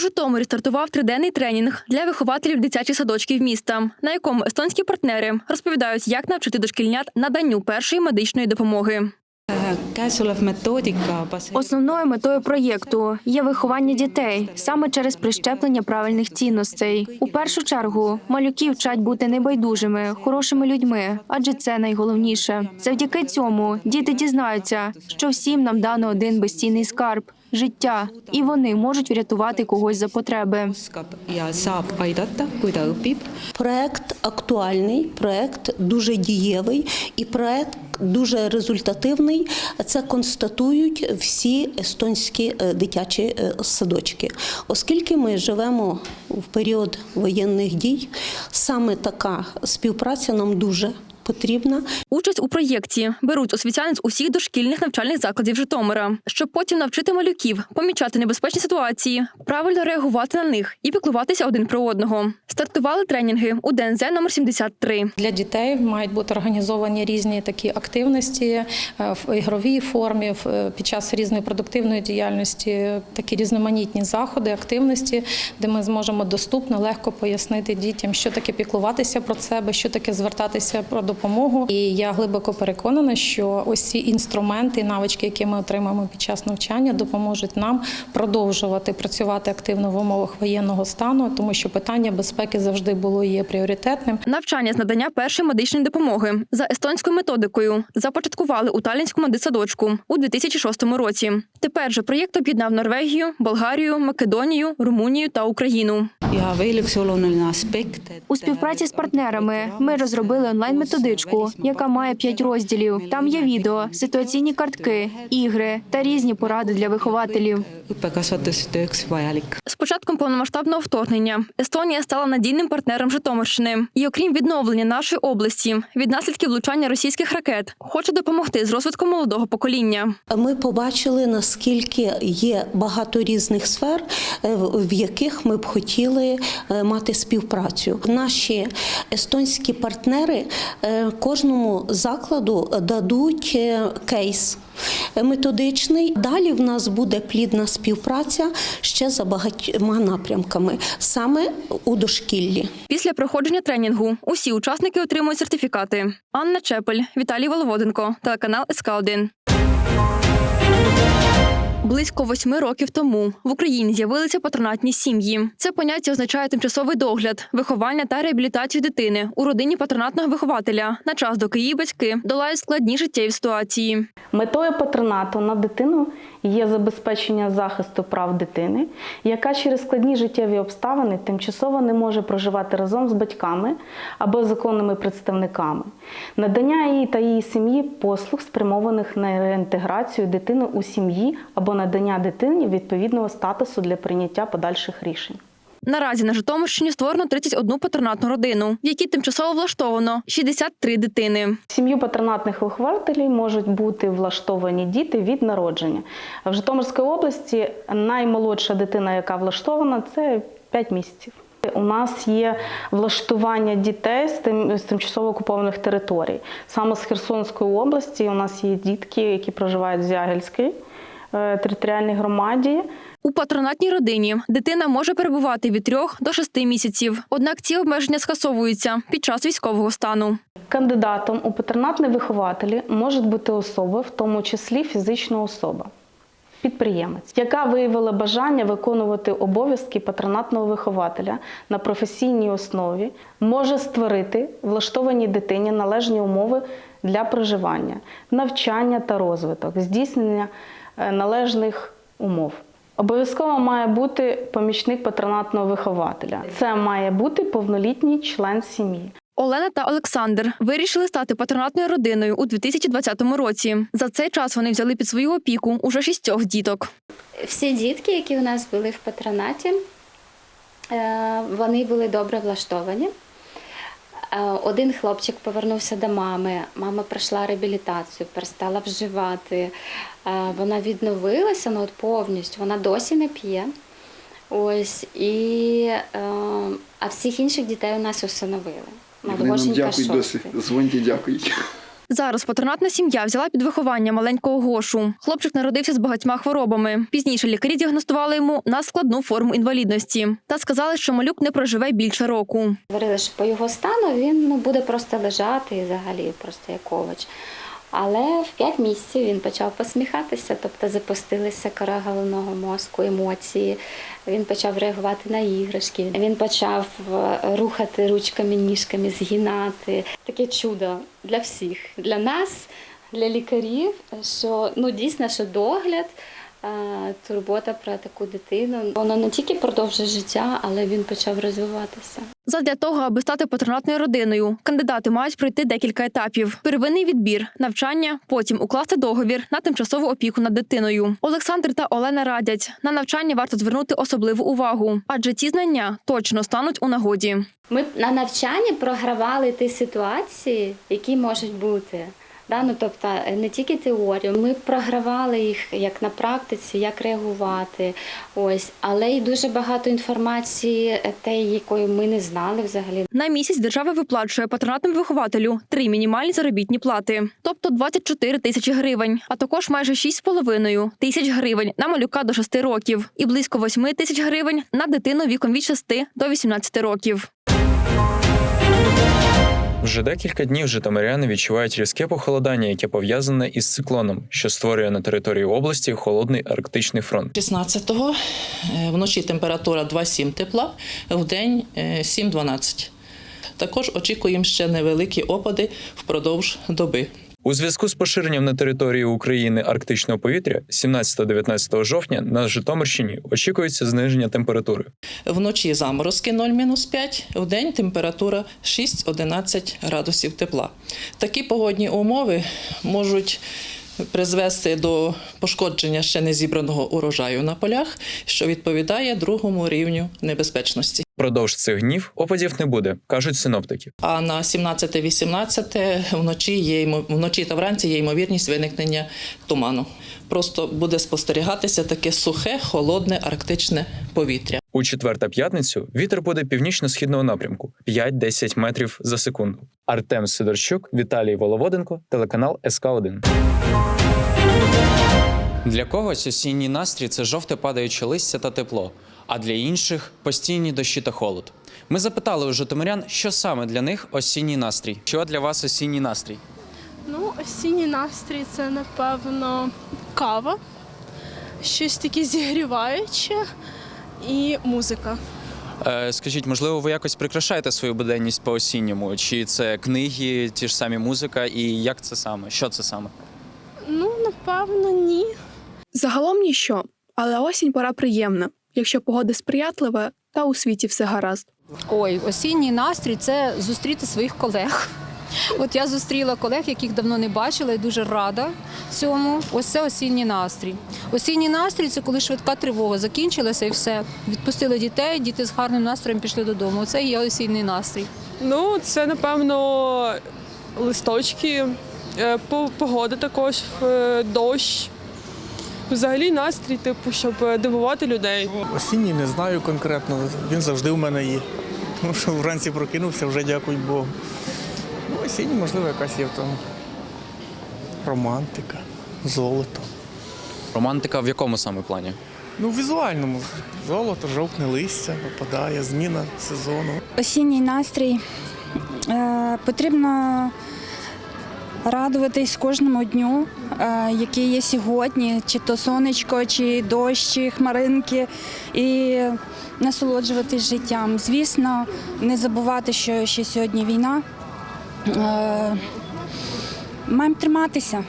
У Житомирі стартував триденний тренінг для вихователів дитячих садочків міста, на якому естонські партнери розповідають, як навчити дошкільнят наданню першої медичної допомоги. Основною метою проєкту є виховання дітей саме через прищеплення правильних цінностей. У першу чергу малюки вчать бути небайдужими, хорошими людьми, адже це найголовніше. Завдяки цьому діти дізнаються, що всім нам дано один безцінний скарб життя, і вони можуть врятувати когось за потреби. Проект актуальний, проект дуже дієвий і проект дуже результативний. Це констатують всі естонські е, дитячі е, садочки. Оскільки ми живемо в період воєнних дій, саме така співпраця нам дуже потрібна. Участь у проєкті беруть освітяни з усіх дошкільних навчальних закладів Житомира, щоб потім навчити малюків помічати небезпечні ситуації, правильно реагувати на них і піклуватися один про одного. Стартували тренінги у ДНЗ номер 73. Для дітей мають бути організовані різні такі активності е, в ігровій формі, в- е, під час різної продуктивної діяльності, такі різноманітні заходи, активності, де ми зможемо доступно, легко пояснити дітям, що таке піклуватися про себе, що таке звертатися про допомогу. І я глибоко переконана, що ось ці інструменти, навички, які ми отримаємо під час навчання, допоможуть нам продовжувати працювати активно в умовах воєнного стану, тому що питання безпеки завжди було і є пріоритетним. Навчання з надання першої медичної допомоги за естонською методикою започаткували у Талінському дитсадочку у 2006 році. Тепер же проєкт об'єднав Норвегію, Болгарію, Македонію, Румунію та Україну. У співпраці з партнерами ми розробили онлайн-методичку, яка має п'ять розділів. Там є відео, ситуаційні картки, ігри та різні поради для вихователів. З початком повномасштабного вторгнення Естонія стала надійним партнером Житомирщини. І окрім відновлення нашої області від наслідків влучання російських ракет, хоче допомогти з розвитком молодого покоління. Ми побачили, наскільки є багато різних сфер, е, в в яких ми б хотіли е, мати співпрацю. Наші естонські партнери е, кожному закладу дадуть е, кейс. Методичний далі в нас буде плідна співпраця ще за багатьма напрямками, саме у дошкіллі. Після проходження тренінгу усі учасники отримують сертифікати. Анна Чепель, Віталій Воловоденко, телеканал СК 1 Близько восьми років тому в Україні з'явилися патронатні сім'ї. Це поняття означає тимчасовий догляд, виховання та реабілітацію дитини у родині патронатного вихователя на час, доки її батьки долають складні життєві ситуації. Метою патронату на дитину є забезпечення захисту прав дитини, яка через складні життєві обставини тимчасово не може проживати разом з батьками або законними представниками, надання їй та її сім'ї послуг, спрямованих на реінтеграцію дитини у сім'ї або надання дитині відповідного статусу для прийняття подальших рішень. Наразі на Житомирщині створено 31 патронатну родину, в якій тимчасово влаштовано 63 дитини. Сім'ю патронатних вихователів можуть бути влаштовані діти від народження. В Житомирській області наймолодша дитина, яка влаштована, це 5 місяців. У нас є влаштування дітей з тим з тимчасово окупованих територій. Саме з Херсонської області у нас є дітки, які проживають в Зягельській територіальній громаді. У патронатній родині дитина може перебувати від 3 до 6 місяців. Однак ці обмеження скасовуються під час військового стану. Кандидатом у патронатні вихователі може бути особа, в тому числі фізична особа. Підприємець, яка виявила бажання виконувати обов'язки патронатного вихователя на професійній основі, може створити влаштованій дитині належні умови для проживання, навчання та розвиток, здійснення е, належних умов. Обов'язково має бути помічник патронатного вихователя. Це має бути повнолітній член сім'ї. Олена та Олександр вирішили стати патронатною родиною у 2020 році. За цей час вони взяли під свою опіку уже шістьох діток. Всі дітки, які у нас були в патронаті, е, вони були добре влаштовані. Е, Один хлопчик повернувся до мами. Мама пройшла реабілітацію, перестала вживати. Е, Вона відновилася ну, от повністю, вона досі не п'є. Ось і е, а всіх інших дітей у нас усиновили. Дякують досі. Дзвоньте, дякують. Зараз патронатна сім'я взяла під виховання маленького Гошу. Хлопчик народився з багатьма хворобами. Пізніше лікарі діагностували йому на складну форму інвалідності та сказали, що малюк не проживе більше року. Говорили, що по його стану він ну, буде просто лежати і взагалі просто як овоч. Але в 5 місяців він почав посміхатися, тобто запустилися кора головного мозку, емоції. Він почав реагувати на іграшки. Він почав е, рухати ручками, ніжками, згинати. Таке чудо для всіх, для нас, для лікарів, що ну дійсно, що догляд. Е, Турбота про таку дитину. Воно не тільки продовжує життя, але він почав розвиватися. Задля того, аби стати патронатною родиною, кандидати мають пройти декілька етапів: первинний відбір, навчання, потім укласти договір на тимчасову опіку над дитиною. Олександр та Олена радять на навчання варто звернути особливу увагу, адже ці знання точно стануть у нагоді. Ми на навчанні програвали ті ситуації, які можуть бути. Да? Ну, тобто е, не тільки теорію, ми програвали їх як на практиці, як реагувати. Ось, але й дуже багато інформації, те, якої ми не знали взагалі. На місяць держава виплачує патронатному вихователю три мінімальні заробітні плати, тобто 24 тисячі гривень, а також майже 6,5 тисяч гривень на малюка до 6 років і близько 8 тисяч гривень на дитину віком від 6 до 18 років. Вже декілька днів житомиряни відчувають різке похолодання, яке пов'язане із циклоном, що створює на території області холодний арктичний фронт. 16-го е, вночі температура 2,7 тепла, в день 7-12. Також очікуємо ще невеликі опади впродовж доби. У зв'язку з поширенням на території України арктичного повітря 17-19 жовтня на Житомирщині очікується зниження температури. Вночі заморозки 0-5, вдень температура 6-11 градусів тепла. Такі погодні умови можуть призвести до пошкодження ще не зібраного урожаю на полях, що відповідає другому рівню небезпечності. Продовж цих днів опадів не буде, кажуть синоптики. А на 17-18 вночі є вночі та вранці є ймовірність виникнення туману. Просто буде спостерігатися таке сухе, холодне арктичне повітря. У четвер та п'ятницю вітер буде північно-східного напрямку 5-10 метрів за секунду. Артем Сидорчук, Віталій Воловоденко, телеканал СК 1 Для когось осінній настрій це жовте падаюче листя та тепло, а для інших постійні дощі та холод. Ми запитали у житомирян, що саме для них осінній настрій. Що для вас осінній настрій? Ну, осінній настрій це напевно кава, щось таке зігріваюче і музика. Е, скажіть, можливо, ви якось прикрашаєте свою буденність по осінньому? Чи це книги, ті ж самі музика, і як це саме? Що це саме? Ну, напевно, ні. Загалом ніщо, але осінь пора приємна, якщо погода сприятлива та у світі все гаразд. Ой, осінній настрій це зустріти своїх колег. От я зустріла колег, яких давно не бачила, і дуже рада цьому. Ось це осінній настрій. Осінній настрій це коли швидка тривога закінчилася і все. Відпустили дітей, діти з гарним настроєм пішли додому. Оце і є осінній настрій. Ну, це напевно листочки, е, по- погода також, е, дощ. Взагалі настрій, типу, щоб е, дивувати людей. Осінній не знаю конкретно, він завжди в мене є. Ну, що вранці прокинувся, вже дякую Богу. Ну, осінній, можливо, якась є в тому романтика, золото. Романтика в якому саме плані? Ну, в візуальному. Золото, жовтне листя, опадає, зміна сезону. осінній настрій. Е, потрібно радуватись кожному дню, е, який є сьогодні, чи то сонечко, чи дощ, чи хмаринки, і насолоджуватись життям. Звісно, не забувати, що ще сьогодні війна. Е, маємо триматися.